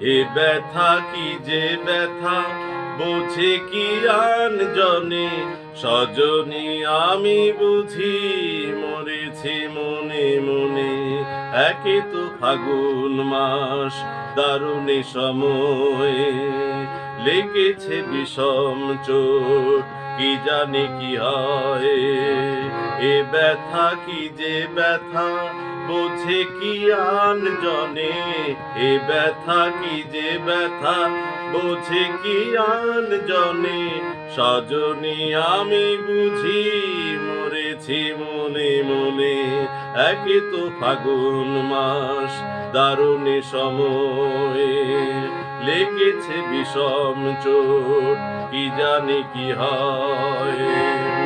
এ ব্যথা কি যে ব্যথা? বোঝে কি আন জনে? সজনী আমি বুঝি, মরেছি মনে মনে। একে তো ফাগুন মাস, দারুণে সময়। লেগেছে বিষম চোট, কি জানি কি হয়? এ ব্যথা কি যে ব্যথা? বোঝে কি আন জনে? এ ব্যথা কি যে ব্যথা? বোঝে কি আন জনে? সজনী আমি বুঝি, মরেছি মনে মনে। একে তো ফাগুন মাস, দারুণে সময়। লেগেছে বিষম চোট, কি জানি কি হয়।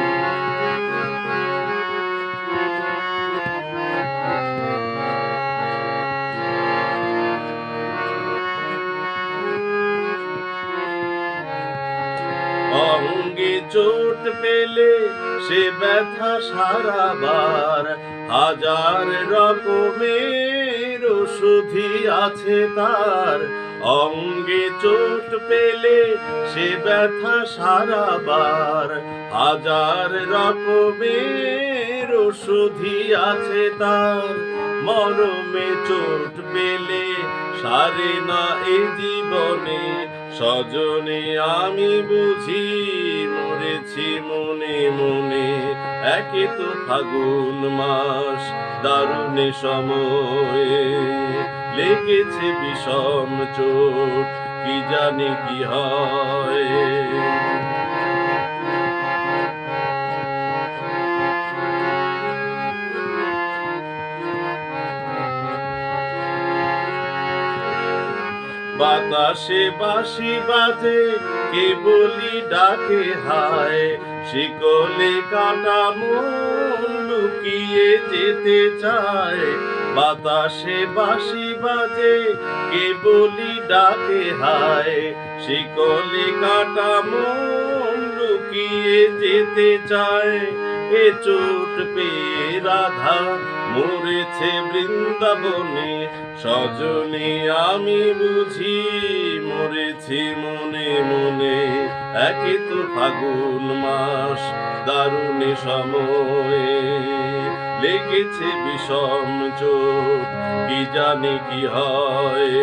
অঙ্গে চোট পেলে সে ব্যথা সারাবার। হাজার রকমের ওষুধি আছে তার। অঙ্গে চোট পেলে সে ব্যথা সারাবার। হাজার রকমের ওষুধি আছে তার। মরমে চোট পেলে সারে না এ জীবনে। সজনে আমি বুঝি মরেছি মনে মনে, একে তো ফাগুন মাস, দারুণে সময়ে। লেগেছে বিষম চোখ কি জানি কি হয়। বাতাসে বাঁশি বাজে কে বলি ডাকে হায়। শিকলে কাটা মন লুকিয়ে যেতে চায়। বাতাসে বাসি বাজে কে বলি ডাকে হায়। শিকলে কাটা মন লুকিয়ে যেতে চায়। এ চোট পেয়ে রাধা মরেছে বৃন্দাবনে। সজনে আমি বুঝি মরেছি মনে মনে। একে তো ফাগুন মাস দারুণে সময়। লেগেছে বিষম চোট, কি জানি কি হয়?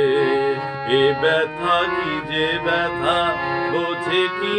এ ব্যথা, কি যে ব্যথা, বোঝে কি